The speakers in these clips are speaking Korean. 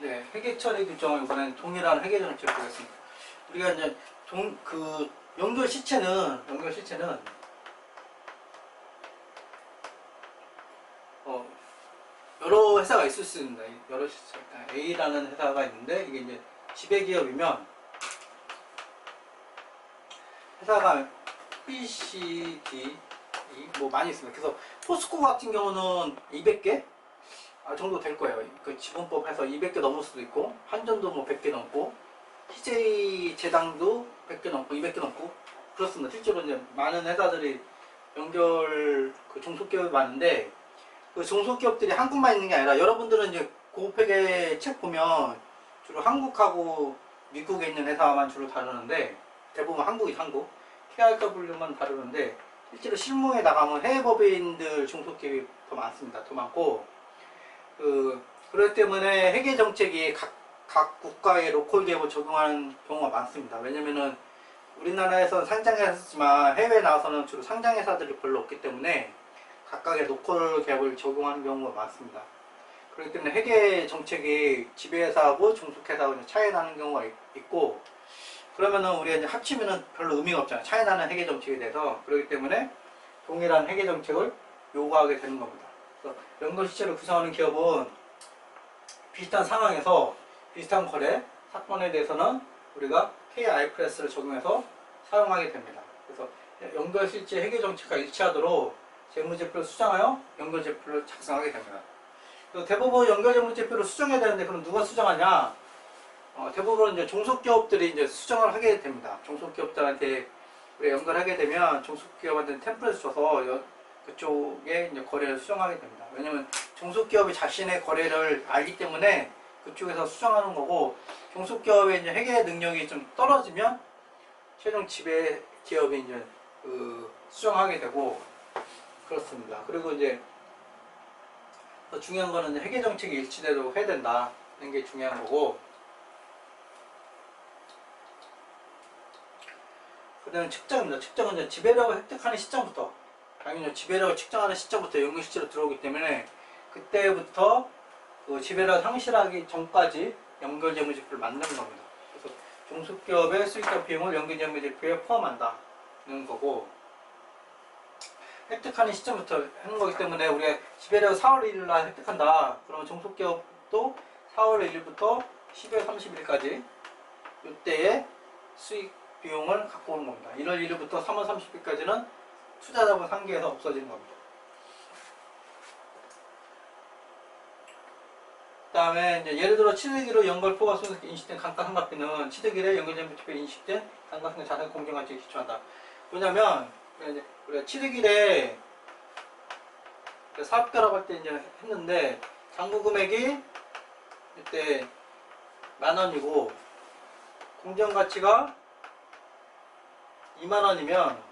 네, 회계 처리 규정을 이번엔 동일한 회계 정책을 보겠습니다. 우리가 이제 동, 그 연결 시체는 연결 시체는 어, 여러 회사가 있을 수 있습니다. 여러 시체. A라는 회사가 있는데 이게 이제 지배 기업이면 회사가 B, C, D E 뭐 많이 있습니다. 그래서 포스코 같은 경우는 200개 아, 정도 될 거예요. 그 지분법 해서 200개 넘을 수도 있고 한전도 뭐 100개 넘고 TJ 재당도 100개 넘고 200개 넘고 그렇습니다. 실제로 이제 많은 회사들이 연결 그 종속기업이 많은데 그 종속기업들이 한국만 있는 게 아니라 여러분들은 이제 고팩의 책 보면 주로 한국하고 미국에 있는 회사만 주로 다루는데 대부분 한국이 한국 KRW만 다루는데 실제로 실무에 나가면 해외 법인들 종속기업이 더 많습니다. 더 많고 그 그렇기 때문에 회계 정책이 각, 각 국가의 로컬 기업을 적용하는 경우가 많습니다. 왜냐면은 우리나라에서는 상장했지만 해외에 나와서는 주로 상장 회사들이 별로 없기 때문에 각각의 로컬 기업을 적용하는 경우가 많습니다. 그렇기 때문에 회계 정책이 지배회사하고 종속회사하고 차이 나는 경우가 있- 있고 그러면은 우리가 이제 합치면은 별로 의미가 없잖아요. 차이 나는 회계 정책에 대해서 그렇기 때문에 동일한 회계 정책을 요구하게 되는 겁니다. 그래서 연결 시체를 구성하는 기업은 비슷한 상황에서 비슷한 거래 사건에 대해서는 우리가 KIFRS를 적용해서 사용하게 됩니다. 그래서 연결 실제 회계 정책과 일치하도록 재무제표를 수정하여 연결 제표를 작성하게 됩니다. 대부분 연결 재무제표를 수정해야 되는데 그럼 누가 수정하냐? 어, 대부분 이제 종속기업들이 이제 수정을 하게 됩니다. 종속기업들한테 우리가 연결하게 되면 종속기업한테 템플릿을 줘서 여- 그쪽에 이제 거래를 수정하게 됩니다. 왜냐면 종속기업이 자신의 거래를 알기 때문에 그쪽에서 수정하는 거고 종속기업의 이제 회계 능력이 좀 떨어지면 최종 지배 기업이 이제 그 수정하게 되고 그렇습니다. 그리고 이제 더 중요한 거는 회계 정책이 일치대로 해야 된다는 게 중요한 거고 그다음에 측정입니다. 측정은 이제 지배력을 획득하는 시점부터 당연히 지배력을 측정하는 시점부터 연금 실제로 들어오기 때문에 그때부터 그 지배력 상실하기 전까지 연결 재무제표를 만드는 겁니다. 그래서 종속기업의 수익적 비용을 연결 재무제표에 포함한다는 거고 획득하는 시점부터 하는 거기 때문에 우리가 지배력 4월 1일 날 획득한다. 그러면 종속기업도 4월 1일부터 12월 30일까지 이때의 수익 비용을 갖고 오는 겁니다. 1월 1일부터 3월 30일까지는 투자자본 상계에서 없어지는 겁니다. 그 다음에 이제 예를 들어 취득일로 연결 포괄 손익 인식된 감가상각비는 취득일에 연결재무제표에 인식된 감가상각 자산 공정 가치에 기초한다. 뭐냐면 이제 우리가 취득일에 그 사업 결합할 때 이제 했는데 잔고 금액이 이때 만 원이고 공정 가치가 2만 원이면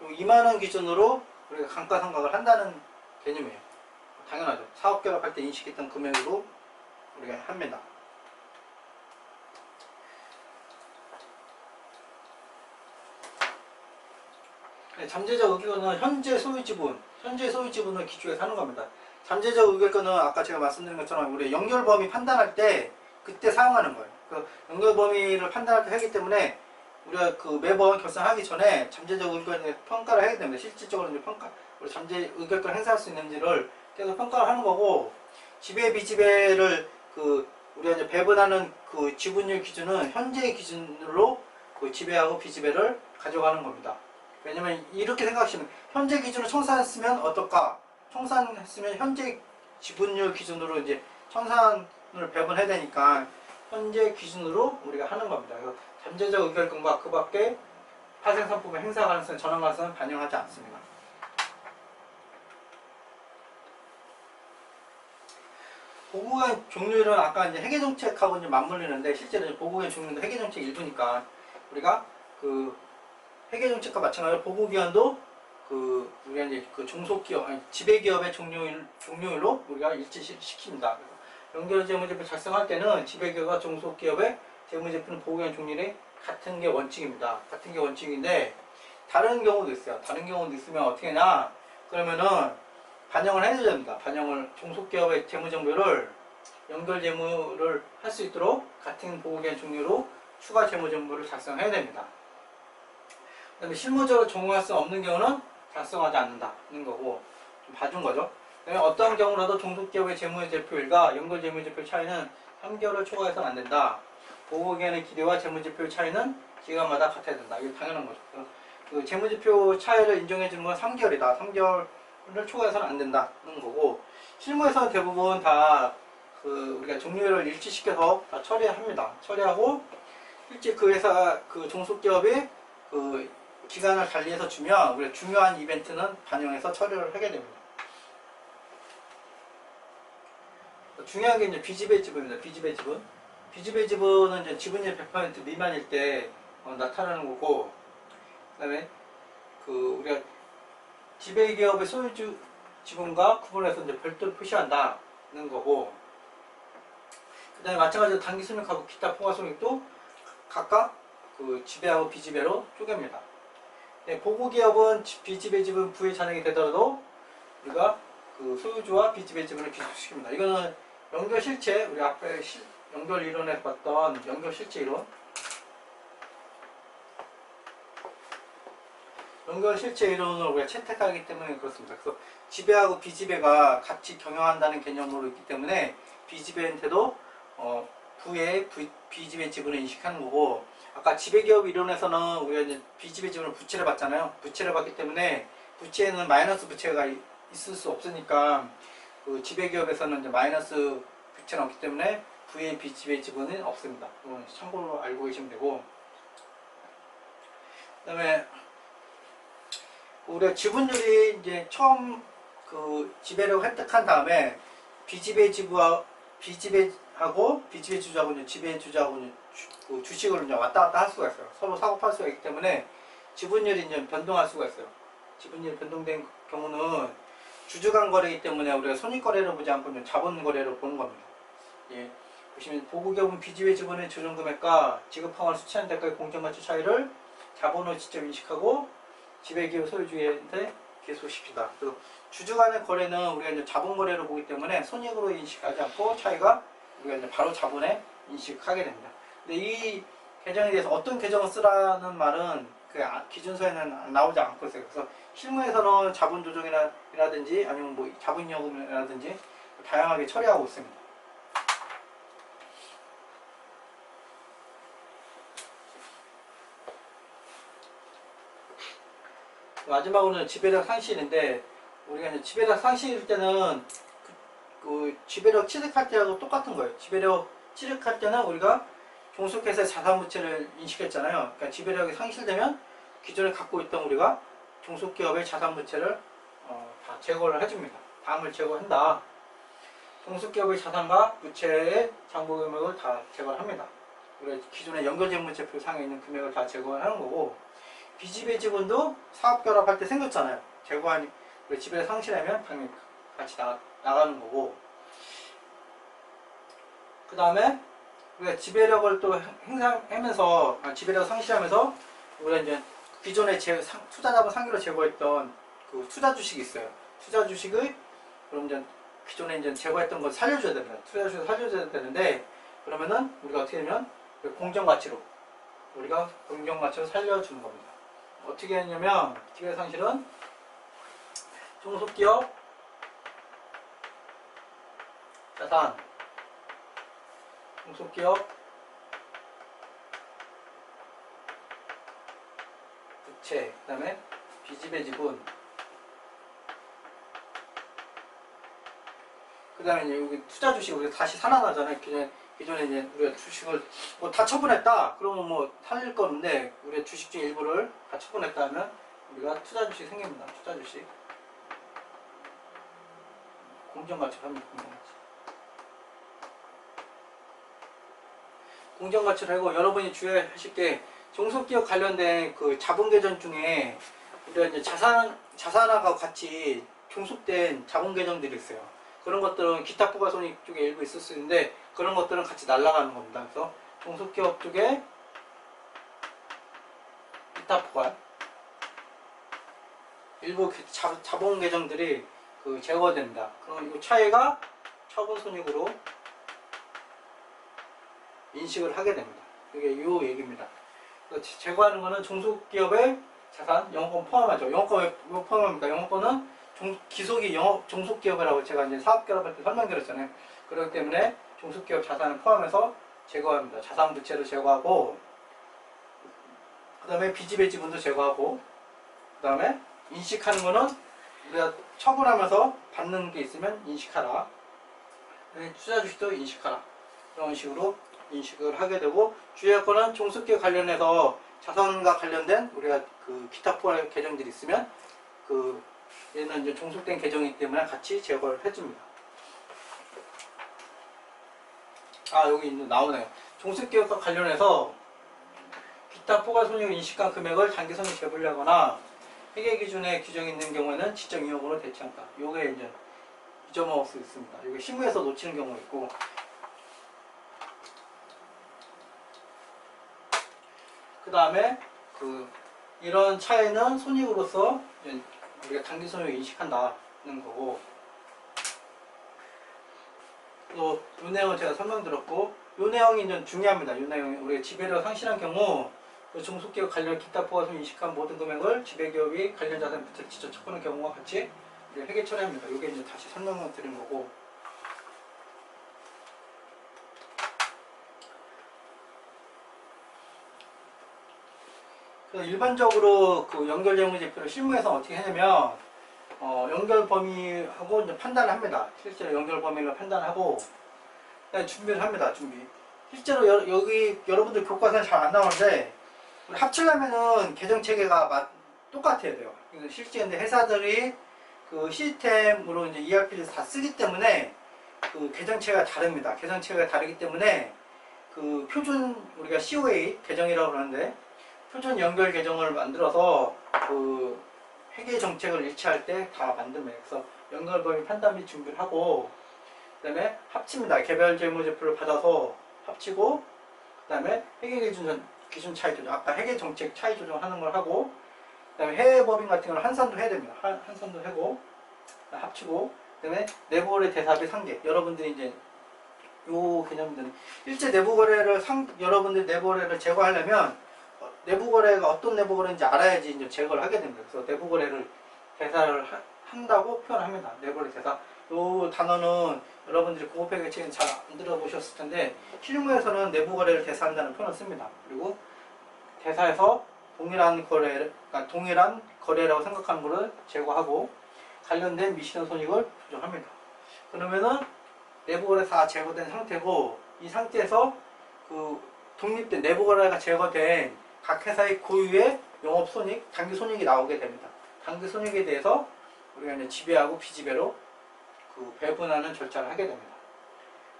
2만 원 기준으로 우리가 감가상각을 한다는 개념이에요. 당연하죠. 사업 결합할 때 인식했던 금액으로 우리가 합니다. 네, 잠재적 의결권은 현재 소유 지분, 현재 소유 지분을 기초해서 하는 겁니다. 잠재적 의결권은 아까 제가 말씀드린 것처럼 우리 연결 범위 판단할 때 그때 사용하는 거예요. 그 연결 범위를 판단할 때 하기 때문에 우리가 그 매번 결산하기 전에 잠재적 의결권에 평가를 해야 됩니다. 실질적으로 이제 평가, 우리 잠재 의결권 행사할 수 있는지를 계속 평가를 하는 거고 지배 비지배를 그 우리가 이제 배분하는 그 지분율 기준은 현재 기준으로 그 지배하고 비지배를 가져가는 겁니다. 왜냐면 이렇게 생각하시면 현재 기준으로 청산했으면 어떨까? 청산했으면 현재 지분율 기준으로 이제 청산을 배분해야 되니까 현재 기준으로 우리가 하는 겁니다. 잠재적 의결권과 그 밖에 파생 상품의 행사 가능성, 전환 가능성은 반영하지 않습니다. 보고의 종류는 아까 이제 회계 정책하고 이제 맞물리는데 실제로 보고의 종류는 회계 정책 일부니까 우리가 그 회계 정책과 마찬가지로 보고 기한도 그 우리가 이제 그 종속기업 아니 지배기업의 종료일 종료일로 우리가 일치시킵니다. 연결 재무제표 작성할 때는 지배기업과 종속기업의 재무제표는 보고 기한 종료일이 같은 게 원칙입니다. 같은 게 원칙인데 다른 경우도 있어요. 다른 경우도 있으면 어떻게 하냐? 그러면은 반영을 해야 됩니다. 반영을 종속기업의 재무정보를 연결 재무를 할 수 있도록 같은 보호기한 종류로 추가 재무 정보를 작성해야 됩니다. 그 다음에 실무적으로 적용할 수 없는 경우는 작성하지 않는다는 거고 좀 봐준 거죠. 그다음에 어떤 경우라도 종속기업의 재무제표일과 연결 재무제표 차이는 3개월을 초과해서는 안 된다. 보호기간의 기대와 재무제표 차이는 기간마다 같아야 된다. 이게 당연한 거죠. 그 재무제표 차이를 인정해 주는 건 3개월이다. 3개월을 초과해서는 안 된다는 거고 실무에서는 대부분 다 그 우리가 종료를 일치시켜서 다 처리합니다. 처리하고 실제 그 회사 그 종속기업이 그 기간을 달리해서 주면 우리가 중요한 이벤트는 반영해서 처리를 하게 됩니다. 중요한 게 이제 비지배 지분입니다. 비지배 지분. 비지배 지분은 이제 지분율 100% 미만일 때 어, 나타나는 거고, 그다음에 그 우리가 지배 기업의 소유주 지분과 구분해서 이제 별도로 표시한다는 거고, 그다음에 마찬가지로 단기 손익하고 기타 포괄 손익도 각각 그 지배하고 비지배로 쪼갭니다. 네, 보고 기업은 지- 비지배 지분 부의 잔액이 되더라도 우리가 그 소유주와 비지배 지분을 기술시킵니다. 이거는 연결 실체, 우리 앞에 실- 연결 이론에서 봤던 연결 실체 이론. 연결 실체 이론을 우리가 채택하기 때문에 그렇습니다. 그래서 지배하고 비지배가 같이 경영한다는 개념으로 있기 때문에 비지배한테도 어, 부의 부- 비지배 지분을 인식하는 거고 아까 지배기업 이론에서는 우리가 이제 비지배 지분을 부채를 받잖아요. 부채를 받기 때문에 부채에는 마이너스 부채가 이- 있을 수 없으니까 그 지배기업에서는 이제 마이너스 부채는 없기 때문에 부의 비지배 지분은 없습니다. 이건 참고로 알고 계시면 되고 그 다음에 우리가 지분율이 이제 처음 그 지배를 획득한 다음에 비지배 지부와 비지배하고 비지배 주주하고 지배 주주하고 그 주식을 이제 왔다 갔다 할 수가 있어요. 서로 사고 팔 수가 있기 때문에 지분율이 이제 변동할 수가 있어요. 지분율이 변동된 경우는 주주 간 거래이기 때문에 우리가 손익 거래를 보지 않고 자본 거래를 보는 겁니다. 예. 보시면 보고기업은 비지배 지분의 조정 금액과 지급항을 수취하는 데까지 공정가치 차이를 자본으로 직접 인식하고 지배기업 소유주한테 계속시키다. 주주 간의 거래는 우리가 이제 자본 거래로 보기 때문에 손익으로 인식하지 않고 차이가 우리가 이제 바로 자본에 인식하게 됩니다. 근데 이 계정에 대해서 어떤 계정을 쓰라는 말은 그 아- 기준서에는 나오지 않고 있어요. 그래서 실무에서는 자본 조정이라든지 아니면 뭐 자본 요금이라든지 다양하게 처리하고 있습니다. 마지막으로는 지배력 상실인데 우리가 이제 지배력 상실일 때는 그, 그 지배력 취득할 때하고 똑같은 거예요. 지배력 취득할 때는 우리가 종속회사의 자산부채를 인식했잖아요. 그러니까 지배력이 상실되면 기존에 갖고 있던 우리가 종속기업의 자산부채를 어, 다 제거를 해줍니다. 다음을 제거한다. 종속기업의 자산과 부채의 장부 금액을 다 제거를 합니다. 우리가 기존의 연결재무제표 상에 있는 금액을 다 제거를 하는 거고 비지배 지분도 사업 결합할 때 생겼잖아요. 제거하니 우리 지배를 상실하면 당연히 같이 나, 나가는 거고 그 다음에 우리가 지배력을 또 행사하면서 아, 지배력을 상실하면서 우리가 이제 기존에 제, 상, 투자자본 상기로 제거했던 그 투자 주식이 있어요. 투자 주식을 그럼 이제 기존에 이제 제거했던 걸 살려줘야 됩니다. 투자 주식을 살려줘야 되는데 그러면은 우리가 어떻게 되면 공정 가치로 우리가 공정 가치로 살려주는 겁니다. 어떻게 했냐면 지배 상실은 종속기업 자산 종속기업 부채 그 다음에 비지배 지분 그 다음에 여기 투자 주식 우리가 다시 살아나잖아요. 기존 에 기존에 이제 우리가 주식을 뭐 다 처분했다. 그러면 뭐 살릴 건데 우리가 주식 중 일부를 다 처분했다 하면 우리가 투자 주식 생깁니다. 투자 주식. 공정가치 합니다. 공정가치 공정가치를 하고 여러분이 주의하실 게 종속기업 관련된 그 자본 계정 중에 우리가 이제 자산 자산하고 같이 종속된 자본 계정들이 있어요. 그런 것들은 기타 부가 손익 쪽에 일부 있을 수 있는데 그런 것들은 같이 날아가는 겁니다. 그래서 종속기업 쪽에 기타 부가 일부 그 자, 자본 계정들이 그 제거됩니다. 그럼 이 차이가 처분 손익으로 인식을 하게 됩니다. 이게 요 얘기입니다. 제거하는 거는 종속기업의 자산, 영업권 포함하죠. 영업권 왜 포함합니까? 영업권은 종- 기속이 영업 종속기업이라고 제가 이제 사업결합할 때 설명드렸잖아요. 그렇기 때문에 종속기업 자산을 포함해서 제거합니다. 자산 부채를 제거하고 그 다음에 비지배 지분도 제거하고 그 다음에 인식하는 거는 우리가 처분하면서 받는 게 있으면 인식하라. 네, 투자 주식도 인식하라. 이런 식으로 인식을 하게 되고 주의할 종속기업 관련해서 자산과 관련된 우리가 그 기타 포괄 계정들이 있으면 그 얘는 이제 종속된 계정이기 때문에 같이 제거를 해줍니다. 아 여기 나오네요. 종속기업과 관련해서 기타 포괄 손익 인식한 금액을 단기선에 재분류하거나 회계 기준에 규정이 있는 경우에는 지적 이용으로 대체한다. 요게 이제 잊어먹을 수 있습니다. 이게 실무에서 놓치는 경우가 있고 그 다음에 그 이런 차이는 손익으로서 우리가 단기 손익을 인식한다는 거고 또이 내용은 제가 설명드렸고 이 내용이 이제 중요합니다. 이 내용이 우리가 지배력 상실한 경우 그 종속기업 관련 기타 포괄 인식한 모든 금액을 지배기업이 관련 자산 부채를 직접 척하는 경우와 같이 회계 처리합니다. 이게 이제 다시 설명을 드린 거고 그래서 일반적으로 그 연결 재무제표를 실무에서 어떻게 하냐면 어, 연결 범위하고 이제 판단을 합니다. 실제로 연결 범위를 판단하고 그다음에 준비를 합니다. 준비. 실제로 여, 여기 여러분들 교과서는 잘 안 나오는데 합치려면은 계정 체계가 맞- 똑같아야 돼요. 실제 근데 회사들이 그 시스템으로 이제 ERP를 다 쓰기 때문에 그 계정 체계가 다릅니다. 계정 체계가 다르기 때문에 그 표준 우리가 COA 계정이라고 그러는데 표준 연결 계정을 만들어서 그 회계 정책을 일치할 때 다 만듭니다. 그래서 연결 범위 판단 및 준비를 하고 그 다음에 합칩니다. 개별 재무제표를 받아서 합치고 그 다음에 회계 기준 기준 차이 조정 아까 회계 정책 차이 조정하는 걸 하고 그 다음에 해외 법인 같은 걸 한산도 해야 됩니다. 한, 한산도 하고 합치고 그 다음에 내부 거래 대사비 상계 여러분들이 이제 요 개념들은 일제 내부 거래를 상 여러분들 내부 거래를 제거하려면 어, 내부 거래가 어떤 내부 거래인지 알아야지 이제 제거를 하게 됩니다. 그래서 내부 거래를 대사를 하- 한다고 표현합니다. 내부 거래 대사. 요 단어는 여러분들이 고급회계 책은 잘 안 들어보셨을 텐데 실무에서는 내부 거래를 대사한다는 표현을 씁니다. 그리고 대사에서 동일한 거래, 그러니까 동일한 거래라고 생각하는 것을 제거하고 관련된 미시는 손익을 조정합니다. 그러면은 내부 거래 다 제거된 상태고 이 상태에서 그 독립된 내부 거래가 제거된 각 회사의 고유의 영업 손익, 단기 손익이 나오게 됩니다. 단기 손익에 대해서 우리가 이제 지배하고 비지배로 그 배분하는 절차를 하게 됩니다.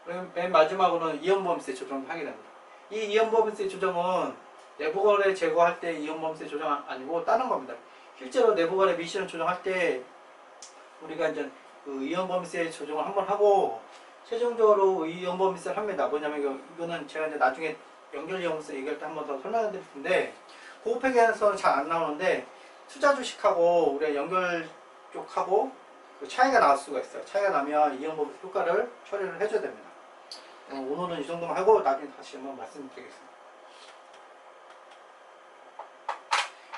그리고 맨 마지막으로는 이연범세 조정을 하게 됩니다. 이 이연범세 조정은 내부 거래 제거할 때 이연범세 조정 아니고 다른 겁니다. 실제로 내부 거래 미시를 조정할 때 우리가 이제 그 이연범세 조정을 한번 하고 최종적으로 이연범세를 합니다. 뭐냐면 이거, 이거는 제가 이제 나중에 연결 이연범세 얘기할 때 한 번 더 설명해 드릴 텐데 고급회계에서는 잘 안 나오는데 투자 주식하고 우리가 연결 쪽하고 그 차이가 나올 수가 있어요. 차이가 나면 이연범 효과를 처리를 해줘야 됩니다. 어, 오늘은 이 정도만 하고 나중에 다시 한번 말씀드리겠습니다.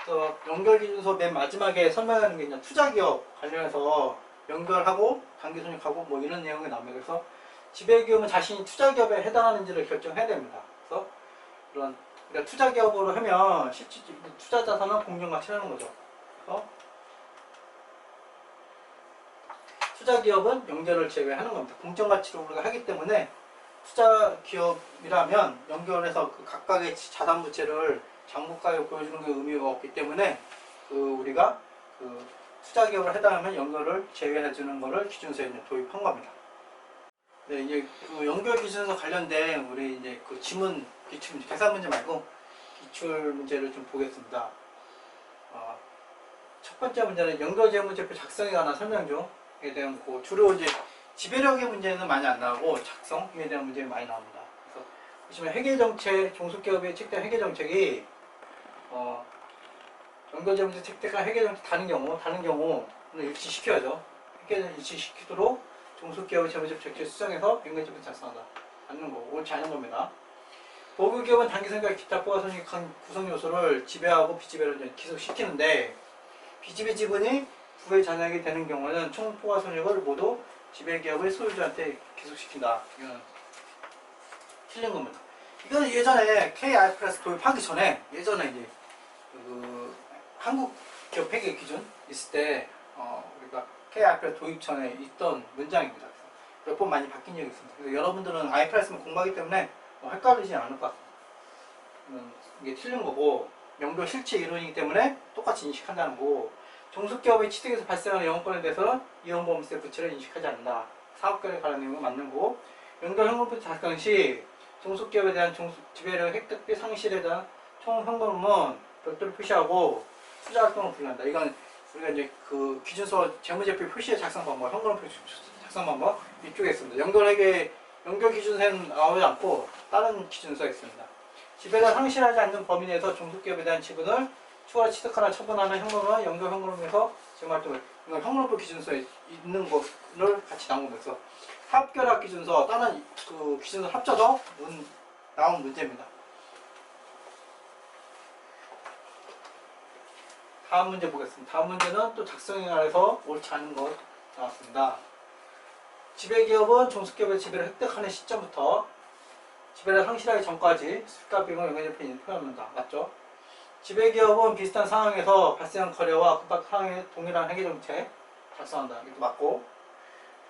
그래서 연결 기준서 맨 마지막에 설명하는 게 이제 투자 기업 관련해서 연결하고 단기 손익하고 뭐 이런 내용이 나옵니다. 그래서 지배 기업은 자신이 투자 기업에 해당하는지를 결정해야 됩니다. 그래서 이런 그러니까 투자 기업으로 하면 실질 투자 자산은 공정 가치라는 거죠. 그래서 투자 기업은 연결을 제외하는 겁니다. 공정 가치로 우리가 하기 때문에 투자 기업이라면 연결해서 그 각각의 자산 부채를 장부가에 보여주는 게 의미가 없기 때문에 그 우리가 그 투자 기업을 해당하면 연결을 제외해 주는 거를 기준서에 도입한 겁니다. 네, 이제 그 연결 기준서 관련된 우리 이제 그 지문 기출 문제, 계산 문제 말고 기출 문제를 좀 보겠습니다. 어, 첫 번째 문제는 연결 재무제표 작성에 관한 설명 중에 대한 거 주로 이제 지배력의 문제는 많이 안 나오고 작성에 대한 문제가 많이 나옵니다. 그래서 보시면 회계 정책, 종속기업의 책대 회계 정책이 어, 연결 재무제 책대가 회계 정책 다른 경우, 다른 경우는 일치시켜야죠. 회계를 일치시키도록 종속기업의 재무제표 책대 수정해서 연결재무 작성하다. 않는 거고, 옳지 않은 겁니다. 고유 기업은 단기성과 기타 포괄손익한 구성 요소를 지배하고 비지배로 이제 기속시키는데 비지배 지분이 부의 잔액이 되는 경우는 총 포괄손익을 모두 지배 기업의 소유주한테 기속시킨다. 이건 틀린 겁니다. 이건 예전에 KIFRS 도입하기 전에 예전에 이제 그 한국 기업 회계 기준 있을 때 어, 우리가 KIFRS 도입 전에 있던 문장입니다. 몇 번 많이 바뀐 적이 있습니다. 그래서 여러분들은 IFRS만 공부하기 때문에 뭐 헷갈리지 않을 것 같습니다. 음, 이게 틀린 거고 명도 실체 이론이기 때문에 똑같이 인식한다는 거고 종속기업의 취득에서 발생하는 영업권에 대해서는 이혼보험세 부채를 인식하지 않는다. 사업권에 관한 내용은 맞는 거고 연결 현금부터 작성 시 종속기업에 대한 종속 지배력 획득비 상실에 대한 총 현금은 별도로 표시하고 투자 활동을 분류한다. 이건 우리가 이제 그 기준서 재무제표 표시의 작성 방법, 현금 표시 작성 방법 이쪽에 있습니다. 연결액의 연결 기준서는 나오지 않고 다른 기준서가 있습니다. 지배가 상실하지 않는 범위 내에서 종속기업에 대한 지분을 추가로 취득하나 처분하는 현금은 연결 현금에서 지금 활동을 이건 현금부 기준서에 있는 거를 같이 나온 거면서 합결합 기준서 다른 그 기준서 합쳐서 문, 나온 문제입니다. 다음 문제 보겠습니다. 다음 문제는 또 작성에 관해서 옳지 않은 것 나왔습니다. 지배기업은 종속기업의 지배를 획득하는 시점부터 지배를 상실하기 전까지 수익과 비용을 연결적인 표현합니다. 맞죠? 지배기업은 비슷한 상황에서 발생한 거래와 급박 상황에 동일한 회계정책 작성한다. 이것도 맞고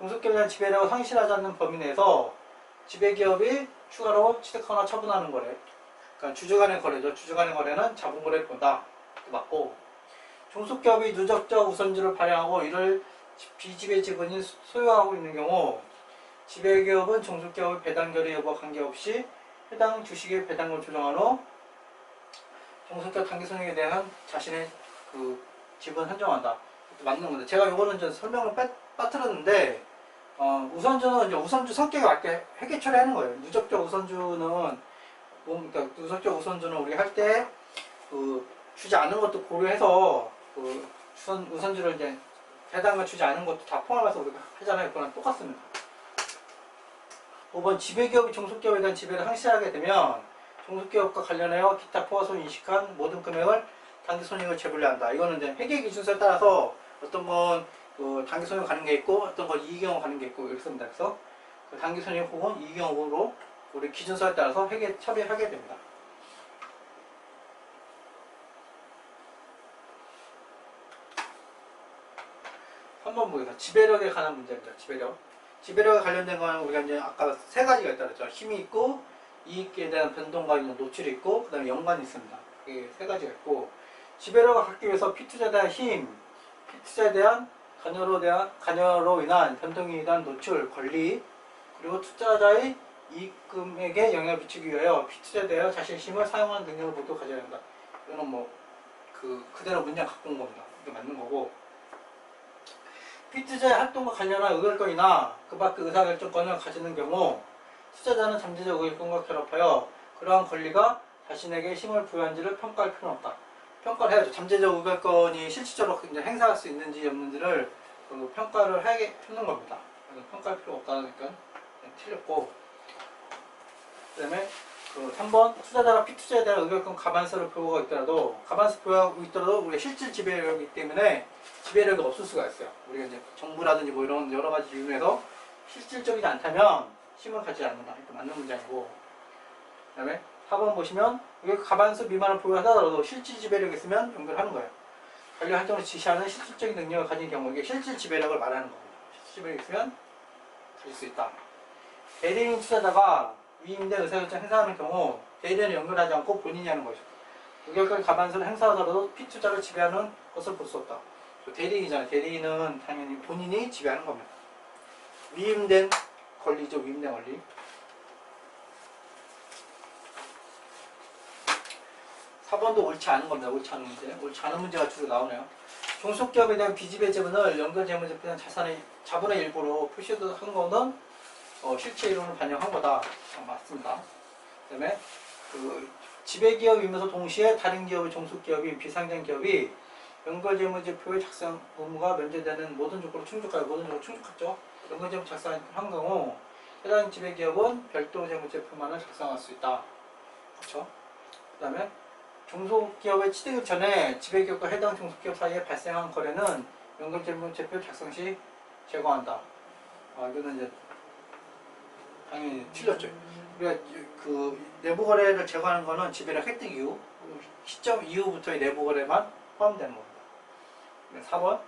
종속기업에 대한 지배력을 상실하지 않는 범위 내에서 지배기업이 추가로 취득하거나 처분하는 거래 그러니까 주주 간의 거래죠. 주주 간의 거래는. 이것도 맞고 종속기업이 누적적 우선주를 발행하고 이를 비지배 지분이 소유하고 있는 경우 지배기업은 종속기업의 배당 결의 여부와 관계없이 해당 주식의 배당을 조정한 후 종속기업 단기손익에 대한 자신의 그 지분 한정한다. 맞는 건데 제가 이거는 좀 설명을 빠, 빠뜨렸는데 어, 우선주는 이제 우선주 성격에 맞게 회계 처리하는 거예요. 누적적 우선주는 뭐, 그러니까 누적적 우선주는 우리 할 때 그 주지 않은 것도 고려해서 그 우선 우선주를 이제 배당을 주지 않은 것도 다 포함해서 우리가 하잖아요. 그거랑 똑같습니다. 5번 지배기업이 종속기업에 대한 지배를 상실하게 되면 종속기업과 관련하여 기타 포화손 인식한 모든 금액을 단기손익을 재분류한다. 이거는 이제 회계 기준서에 따라서 어떤 건 그 단기손익 가는 게 있고 어떤 건 이익경우 가는 게 있고 이렇게 씁니다. 그래서 그 단기손익 혹은 이익경우로 우리 기준서에 따라서 회계 처리하게 됩니다. 3번 보겠습니다. 지배력에 관한 문제입니다. 지배력. 지배력에 관련된 거는 우리가 이제 아까 세 가지가 있다 그랬죠. 힘이 있고 이익에 대한 변동과 있는 노출이 있고 그다음에 연관이 있습니다. 이게 세 가지가 있고 지배력을 갖기 위해서 피투자에 대한 힘, 피투자에 대한 관여로 대한 관여로 인한 변동에 대한 노출, 권리 그리고 투자자의 이익금액에 영향을 미치기 위하여 피투자에 대하여 자신의 힘을 사용하는 능력을 모두 가져야 한다. 이거는 뭐 그 그대로 문장 갖고 온 겁니다. 이게 맞는 거고 피투자의 활동과 관련한 의결권이나 그 밖의 의사결정권을 가지는 경우 투자자는 잠재적 의결권과 결합하여 그러한 권리가 자신에게 힘을 부여한지를 평가할 필요는 없다. 평가를 해야죠. 잠재적 의결권이 실질적으로 이제 행사할 수 있는지 없는지를 그 평가를 하게 하는 겁니다. 그래서 평가할 필요 없다니까 틀렸고 그 다음에 그 3번 투자자가 피투자에 대한 의결권 가반수를 보유하고 있더라도 가반수 보유하고 있더라도 우리가 실질 지배력이기 때문에 지배력이 없을 수가 있어요. 우리가 이제 정부라든지 뭐 이런 여러 가지 이유에서 실질적이지 않다면 힘을 가지지 않는다. 이렇게 맞는 문장이고 그 다음에 4번 보시면 가반수 미만을 보유하더라도 실질 지배력이 있으면 연결하는 거예요. 관련 활동을 지시하는 실질적인 능력을 가진 경우 이게 실질 지배력을 말하는 겁니다. 실질 지배력이 있으면 가질 수 있다. 대리인 투자자가 위임된 의사결정 행사하는 경우 대리인을 연결하지 않고 본인이 하는 것이죠. 의결권 가반수를 행사하더라도 피투자를 지배하는 것을 볼 수 없다. 저 대리인이잖아요. 대리인은 당연히 본인이 지배하는 겁니다. 위임된 권리죠. 위임된 권리. 4번도 옳지 않은 겁니다. 옳지 않은 문제. 옳지 않은 문제가 주로 나오네요. 종속기업에 대한 비지배 재분을 연결 재무제표에 대한 자산의 자본의 일부로 표시한 거는 어, 실체 이론을 반영한 거다. 어, 맞습니다. 그다음에 그 지배 기업이면서 동시에 다른 기업의 종속 기업인 비상장 기업이 연결재무제표의 작성 의무가 면제되는 모든 조건을 충족하여 모든 조건을 충족했죠. 연결재무 작성한 경우 해당 지배기업은 별도 재무제표만을 작성할 수 있다. 그렇죠? 그 다음에 종속기업의 취득 전에 지배기업과 해당 종속기업 사이에 발생한 거래는 연결재무제표 작성 시 제거한다. 아 이거는 이제 당연히 틀렸죠. 우리가 그 내부 거래를 제거하는 거는 지배력 획득 이후 시점 이후부터의 내부 거래만 포함되는 겁니다. 4번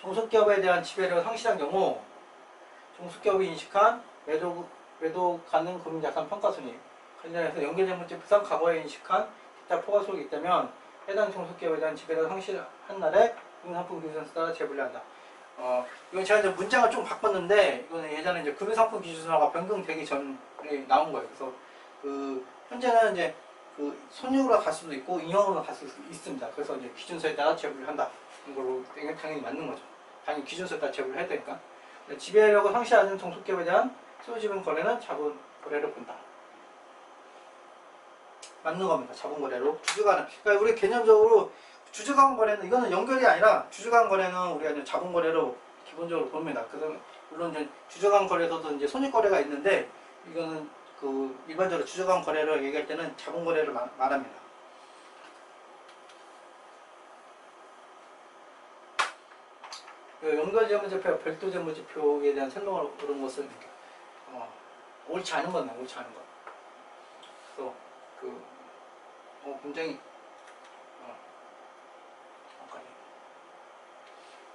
종속기업에 대한 지배력을 상실한 경우 종속기업이 인식한 매도 매도 가능 금융자산 평가순위 관련해서 연결재무제표상 과거에 인식한 기타 포괄 소득이 있다면 해당 종속기업에 대한 지배력을 상실한 날에 금융상품 기준에 따라 재분류한다. 어, 이건 제가 이제 문장을 좀 바꿨는데 이거는 예전에 이제 금융상품 기준화가 변경되기 전에 나온 거예요. 그래서 그 현재는 이제 그 손익으로 갈 수도 있고 인형으로 갈 수도 있습니다. 그래서 이제 기준서에 따라 재분류를 한다. 이걸로 당연히 맞는 거죠. 당연히 기준서에 따라 재분류를 해야 되니까. 지배력을 상실하는 종속기업에 대한 소유지분 거래는 자본 거래로 본다. 맞는 겁니다. 자본 거래로 주주간은 그러니까 우리 개념적으로 주주간 거래는 이거는 연결이 아니라 주주간 거래는 우리가 이제 자본 거래로 기본적으로 봅니다. 그래서 물론 이제 주주간 거래에서도 이제 손익 거래가 있는데 이거는 그 일반적으로 주주간 거래를 얘기할 때는 자본 거래를 말, 말합니다. 그 연결 재무제표, 별도 재무제표에 대한 설명을 그런 것은 어, 옳지 않은 거네, 옳지 않은 거. 그래서 그 어, 굉장히 어, 잠깐만요.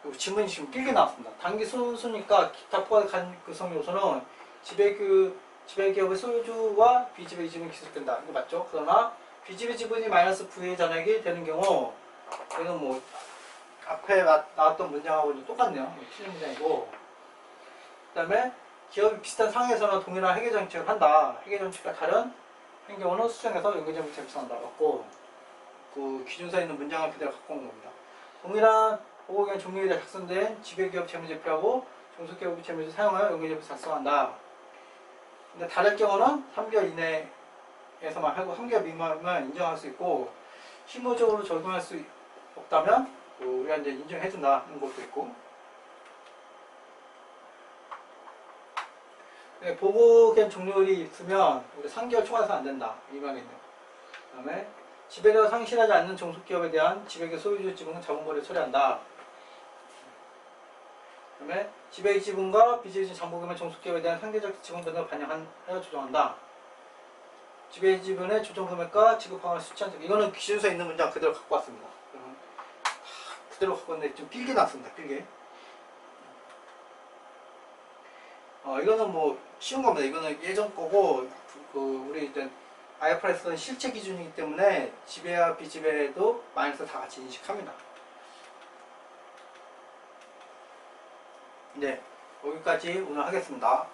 그리고 질문이 지금 길게 나왔습니다. 단기 순순위과 기타 포괄 간 구성 요소는 지배 그 지배 기업의 소유주와 비지배 지분이 기술된다. 이거 맞죠? 그러나 비지배 지분이 마이너스 부의 잔액이 되는 경우 이건 뭐 앞에 나- 나왔던 문장하고 좀 똑같네요. 이거 틀린 문장이고 그 다음에 기업이 비슷한 상황에서는 동일한 회계 정책을 한다. 회계 정책과 다른 한 경우는 수정해서 연계점을 작성한다. 갖고 그 기준서에 있는 문장을 그대로 갖고 온 겁니다. 동일한 보고기관 종료일에 작성된 지배기업 재무제표하고 종속기업 재무제표 사용하여 연계점을 작성한다. 근데 다를 경우는 3개월 이내에서만 하고 3개월 미만만 인정할 수 있고 실무적으로 적용할 수 없다면 그 우리가 이제 인정해준다는 것도 있고 네, 보고기간 종료일이 있으면 우리 3개월 초과해서 안 된다 이 말이네요. 그다음에 지배력 상실하지 않는 종속기업에 대한 지배기 소유주 지분은 자본거래 처리한다. 그다음에 지배기 지분과 비지배지 잠보금의 종속기업에 대한 상대적 지분 변동을 반영하여 조정한다. 지배기 지분의 조정 금액과 지급하는 수치한 이거는 기준서에 있는 문장 그대로 갖고 왔습니다. 그대로 갖고 왔는데 좀 길게 나왔습니다. 길게. 어 이거는 뭐 쉬운 겁니다. 이거는 예전 거고 그 우리 이제 IFRS는 실체 기준이기 때문에 지배와 비지배도 마이너스 다 같이 인식합니다. 네, 여기까지 오늘 하겠습니다.